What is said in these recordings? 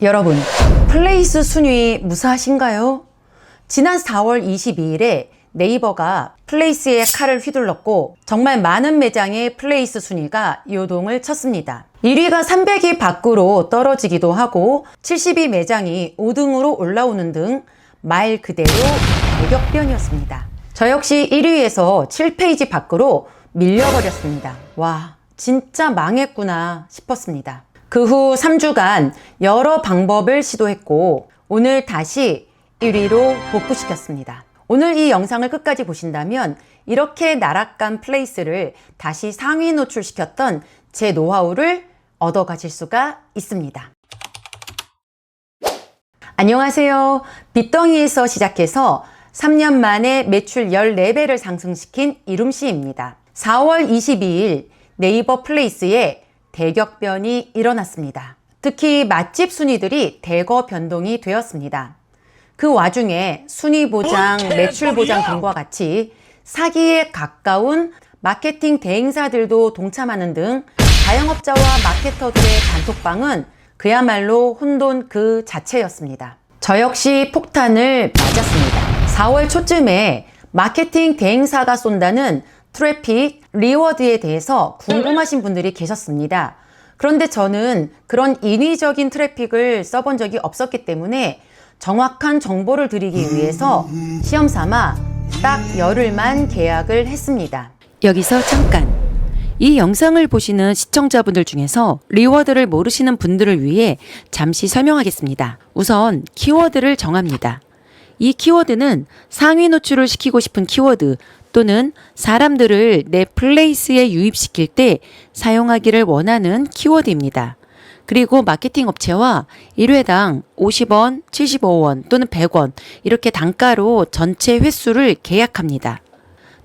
여러분, 플레이스 순위 무사하신가요? 지난 4월 22일에 네이버가 플레이스의 칼을 휘둘렀고 정말 많은 매장의 플레이스 순위가 요동을 쳤습니다. 1위가 300위 밖으로 떨어지기도 하고 72 매장이 5등으로 올라오는 등 말 그대로 대격변이었습니다. 저 역시 1위에서 7페이지 밖으로 밀려버렸습니다. 와, 진짜 망했구나 싶었습니다. 그 후 3주간 여러 방법을 시도했고 오늘 다시 1위로 복구시켰습니다. 오늘 이 영상을 끝까지 보신다면 이렇게 나락간 플레이스를 다시 상위 노출시켰던 제 노하우를 얻어 가실 수가 있습니다. 안녕하세요. 빗덩이에서 시작해서 3년 만에 매출 14배를 상승시킨 이룸씨입니다. 4월 22일 네이버 플레이스에 대격변이 일어났습니다. 특히 맛집 순위들이 대거 변동이 되었습니다. 그 와중에 순위 보장, 매출 보장 등과 같이 사기에 가까운 마케팅 대행사들도 동참하는 등 자영업자와 마케터들의 단톡방은 그야말로 혼돈 그 자체였습니다. 저 역시 폭탄을 맞았습니다. 4월 초쯤에 마케팅 대행사가 쏜다는 트래픽, 리워드에 대해서 궁금하신 분들이 계셨습니다. 그런데 저는 그런 인위적인 트래픽을 써본 적이 없었기 때문에 정확한 정보를 드리기 위해서 시험 삼아 딱 열흘만 계약을 했습니다. 여기서 잠깐. 이 영상을 보시는 시청자분들 중에서 리워드를 모르시는 분들을 위해 잠시 설명하겠습니다. 우선 키워드를 정합니다. 이 키워드는 상위 노출을 시키고 싶은 키워드 또는 사람들을 내 플레이스에 유입시킬 때 사용하기를 원하는 키워드입니다. 그리고 마케팅 업체와 1회당 50원, 75원 또는 100원 이렇게 단가로 전체 횟수를 계약합니다.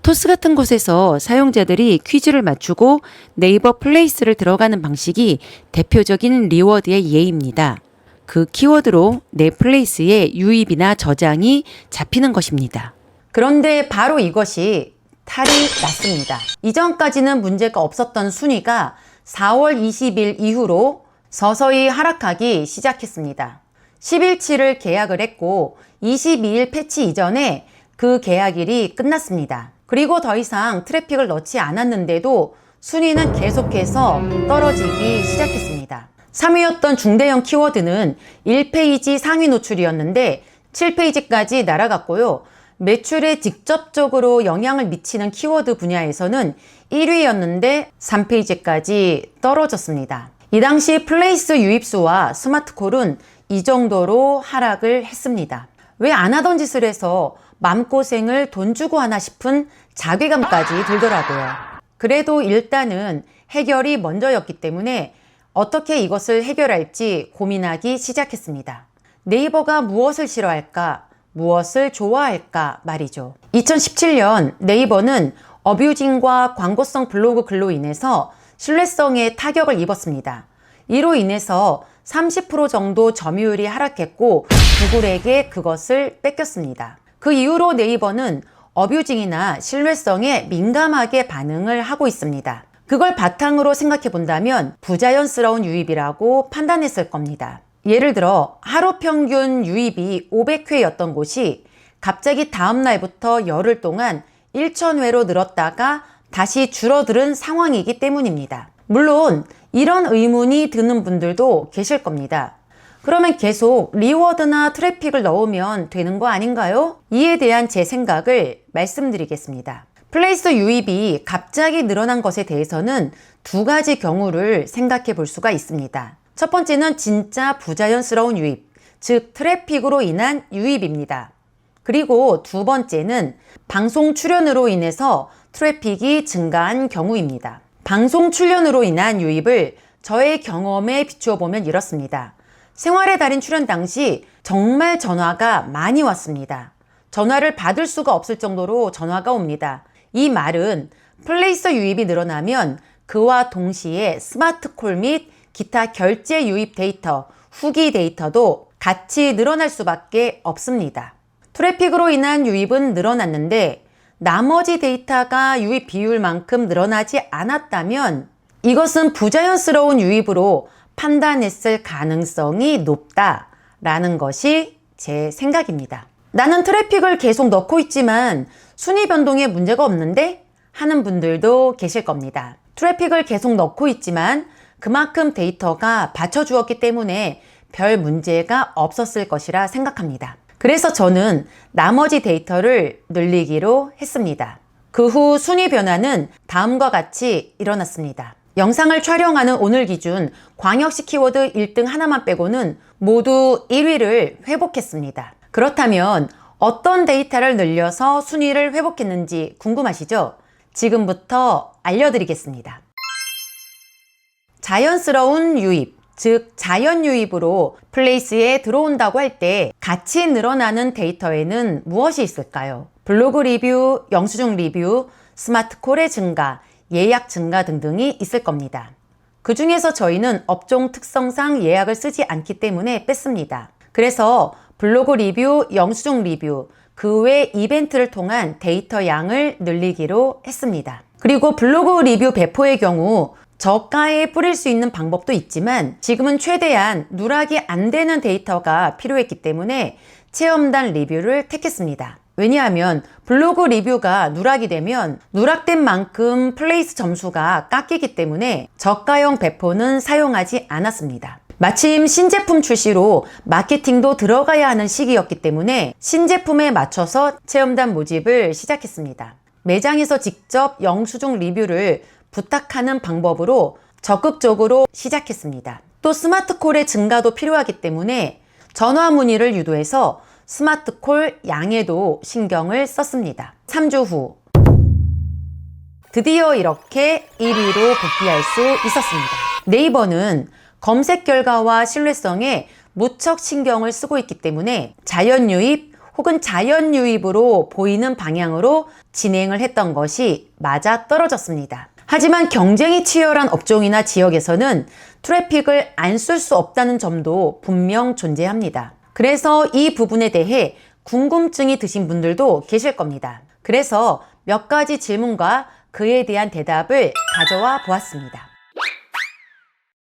토스 같은 곳에서 사용자들이 퀴즈를 맞추고 네이버 플레이스를 들어가는 방식이 대표적인 리워드의 예입니다. 그 키워드로 내 플레이스에 유입이나 저장이 잡히는 것입니다. 그런데 바로 이것이 탈이 났습니다. 이전까지는 문제가 없었던 순위가 4월 20일 이후로 서서히 하락하기 시작했습니다. 10일치를 계약을 했고 22일 패치 이전에 그 계약일이 끝났습니다. 그리고 더 이상 트래픽을 넣지 않았는데도 순위는 계속해서 떨어지기 시작했습니다. 3위였던 중대형 키워드는 1페이지 상위 노출이었는데 7페이지까지 날아갔고요. 매출에 직접적으로 영향을 미치는 키워드 분야에서는 1위였는데 3페이지까지 떨어졌습니다. 이 당시 플레이스 유입수와 스마트콜은 이 정도로 하락을 했습니다. 왜 안 하던 짓을 해서 맘고생을 돈 주고 하나 싶은 자괴감까지 들더라고요. 그래도 일단은 해결이 먼저였기 때문에 어떻게 이것을 해결할지 고민하기 시작했습니다. 네이버가 무엇을 싫어할까? 무엇을 좋아할까 말이죠. 2017년 네이버는 어뷰징과 광고성 블로그 글로 인해서 신뢰성에 타격을 입었습니다. 이로 인해서 30% 정도 점유율이 하락했고 구글에게 그것을 뺏겼습니다. 그 이후로 네이버는 어뷰징이나 신뢰성에 민감하게 반응을 하고 있습니다. 그걸 바탕으로 생각해 본다면 부자연스러운 유입이라고 판단했을 겁니다. 예를 들어 하루 평균 유입이 500회였던 곳이 갑자기 다음 날부터 열흘 동안 1000회로 늘었다가 다시 줄어드는 상황이기 때문입니다. 물론 이런 의문이 드는 분들도 계실 겁니다. 그러면 계속 리워드나 트래픽을 넣으면 되는 거 아닌가요? 이에 대한 제 생각을 말씀드리겠습니다. 플레이스 유입이 갑자기 늘어난 것에 대해서는 두 가지 경우를 생각해 볼 수가 있습니다. 첫 번째는 진짜 부자연스러운 유입, 즉 트래픽으로 인한 유입입니다. 그리고 두 번째는 방송 출연으로 인해서 트래픽이 증가한 경우입니다. 방송 출연으로 인한 유입을 저의 경험에 비추어 보면 이렇습니다. 생활의 달인 출연 당시 정말 전화가 많이 왔습니다. 전화를 받을 수가 없을 정도로 전화가 옵니다. 이 말은 플레이스 유입이 늘어나면 그와 동시에 스마트콜 및 기타 결제 유입 데이터, 후기 데이터도 같이 늘어날 수밖에 없습니다. 트래픽으로 인한 유입은 늘어났는데 나머지 데이터가 유입 비율만큼 늘어나지 않았다면 이것은 부자연스러운 유입으로 판단했을 가능성이 높다라는 것이 제 생각입니다. 나는 트래픽을 계속 넣고 있지만 순위 변동에 문제가 없는데 하는 분들도 계실 겁니다. 트래픽을 계속 넣고 있지만 그만큼 데이터가 받쳐주었기 때문에 별 문제가 없었을 것이라 생각합니다. 그래서 저는 나머지 데이터를 늘리기로 했습니다. 그 후 순위 변화는 다음과 같이 일어났습니다. 영상을 촬영하는 오늘 기준 광역시 키워드 1등 하나만 빼고는 모두 1위를 회복했습니다. 그렇다면 어떤 데이터를 늘려서 순위를 회복했는지 궁금하시죠? 지금부터 알려드리겠습니다. 자연스러운 유입, 즉 자연 유입으로 플레이스에 들어온다고 할 때 같이 늘어나는 데이터에는 무엇이 있을까요? 블로그 리뷰, 영수증 리뷰, 스마트 콜의 증가, 예약 증가 등등이 있을 겁니다. 그 중에서 저희는 업종 특성상 예약을 쓰지 않기 때문에 뺐습니다. 그래서 블로그 리뷰, 영수증 리뷰, 그 외 이벤트를 통한 데이터 양을 늘리기로 했습니다. 그리고 블로그 리뷰 배포의 경우 저가에 뿌릴 수 있는 방법도 있지만 지금은 최대한 누락이 안 되는 데이터가 필요했기 때문에 체험단 리뷰를 택했습니다. 왜냐하면 블로그 리뷰가 누락이 되면 누락된 만큼 플레이스 점수가 깎이기 때문에 저가형 배포는 사용하지 않았습니다. 마침 신제품 출시로 마케팅도 들어가야 하는 시기였기 때문에 신제품에 맞춰서 체험단 모집을 시작했습니다. 매장에서 직접 영수증 리뷰를 부탁하는 방법으로 적극적으로 시작했습니다. 또 스마트콜의 증가도 필요하기 때문에 전화 문의를 유도해서 스마트콜 양에도 신경을 썼습니다. 3주 후 드디어 이렇게 1위로 복귀할 수 있었습니다. 네이버는 검색 결과와 신뢰성에 무척 신경을 쓰고 있기 때문에 자연 유입 혹은 자연 유입으로 보이는 방향으로 진행을 했던 것이 맞아 떨어졌습니다. 하지만 경쟁이 치열한 업종이나 지역에서는 트래픽을 안 쓸 수 없다는 점도 분명 존재합니다. 그래서 이 부분에 대해 궁금증이 드신 분들도 계실 겁니다. 그래서 몇 가지 질문과 그에 대한 대답을 가져와 보았습니다.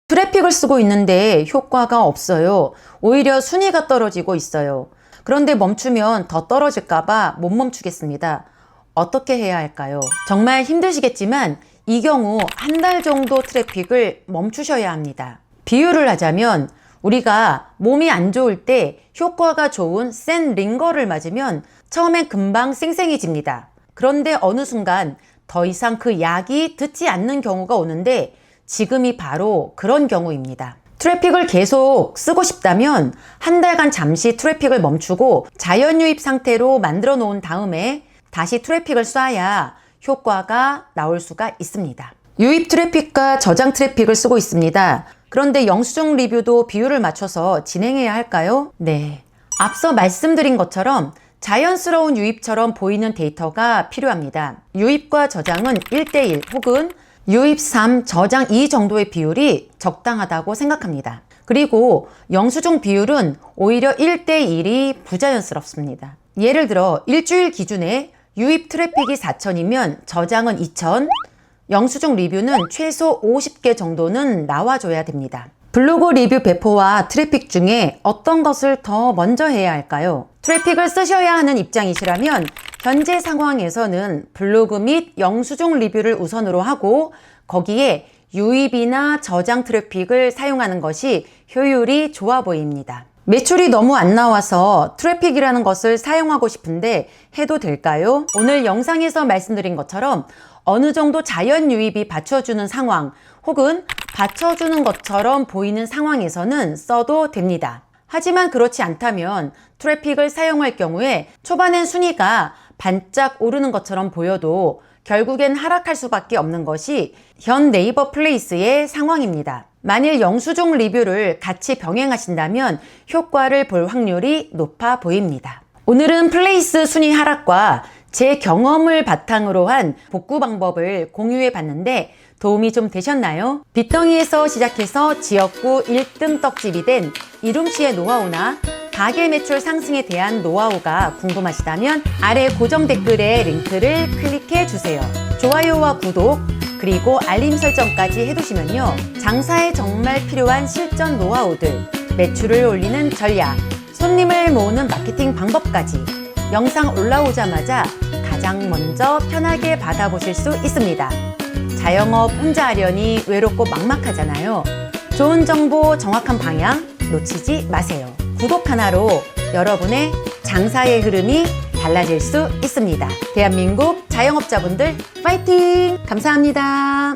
트래픽을 쓰고 있는데 효과가 없어요. 오히려 순위가 떨어지고 있어요. 그런데 멈추면 더 떨어질까봐 못 멈추겠습니다. 어떻게 해야 할까요? 정말 힘드시겠지만 이 경우 한 달 정도 트래픽을 멈추셔야 합니다. 비유를 하자면 우리가 몸이 안 좋을 때 효과가 좋은 센 링거를 맞으면 처음엔 금방 쌩쌩해집니다. 그런데 어느 순간 더 이상 그 약이 듣지 않는 경우가 오는데 지금이 바로 그런 경우입니다. 트래픽을 계속 쓰고 싶다면 한 달간 잠시 트래픽을 멈추고 자연 유입 상태로 만들어 놓은 다음에 다시 트래픽을 쏴야 효과가 나올 수가 있습니다. 유입 트래픽과 저장 트래픽을 쓰고 있습니다. 그런데 영수증 리뷰도 비율을 맞춰서 진행해야 할까요? 네. 앞서 말씀드린 것처럼 자연스러운 유입처럼 보이는 데이터가 필요합니다. 유입과 저장은 1대1 혹은 유입 3, 저장 2 정도의 비율이 적당하다고 생각합니다. 그리고 영수증 비율은 오히려 1대1이 부자연스럽습니다. 예를 들어 일주일 기준에 유입 트래픽이 4천이면 저장은 2천, 영수증 리뷰는 최소 50개 정도는 나와줘야 됩니다. 블로그 리뷰 배포와 트래픽 중에 어떤 것을 더 먼저 해야 할까요? 트래픽을 쓰셔야 하는 입장이시라면 현재 상황에서는 블로그 및 영수증 리뷰를 우선으로 하고 거기에 유입이나 저장 트래픽을 사용하는 것이 효율이 좋아 보입니다. 매출이 너무 안 나와서 트래픽이라는 것을 사용하고 싶은데 해도 될까요? 오늘 영상에서 말씀드린 것처럼 어느 정도 자연 유입이 받쳐주는 상황 혹은 받쳐주는 것처럼 보이는 상황에서는 써도 됩니다. 하지만 그렇지 않다면 트래픽을 사용할 경우에 초반엔 순위가 반짝 오르는 것처럼 보여도 결국엔 하락할 수밖에 없는 것이 현 네이버 플레이스의 상황입니다. 만일 영수증 리뷰를 같이 병행하신다면 효과를 볼 확률이 높아 보입니다. 오늘은 플레이스 순위 하락과 제 경험을 바탕으로 한 복구 방법을 공유해 봤는데 도움이 좀 되셨나요? 빗덩이에서 시작해서 지역구 1등 떡집이 된 이룸씨의 노하우나 가게 매출 상승에 대한 노하우가 궁금하시다면 아래 고정 댓글에 링크를 클릭해 주세요. 좋아요와 구독, 그리고 알림 설정까지 해두시면요. 장사에 정말 필요한 실전 노하우들, 매출을 올리는 전략, 손님을 모으는 마케팅 방법까지 영상 올라오자마자 가장 먼저 편하게 받아보실 수 있습니다. 자영업 혼자 하려니 외롭고 막막하잖아요. 좋은 정보, 정확한 방향 놓치지 마세요. 구독 하나로 여러분의 장사의 흐름이 달라질 수 있습니다. 대한민국 자영업자분들 파이팅! 감사합니다.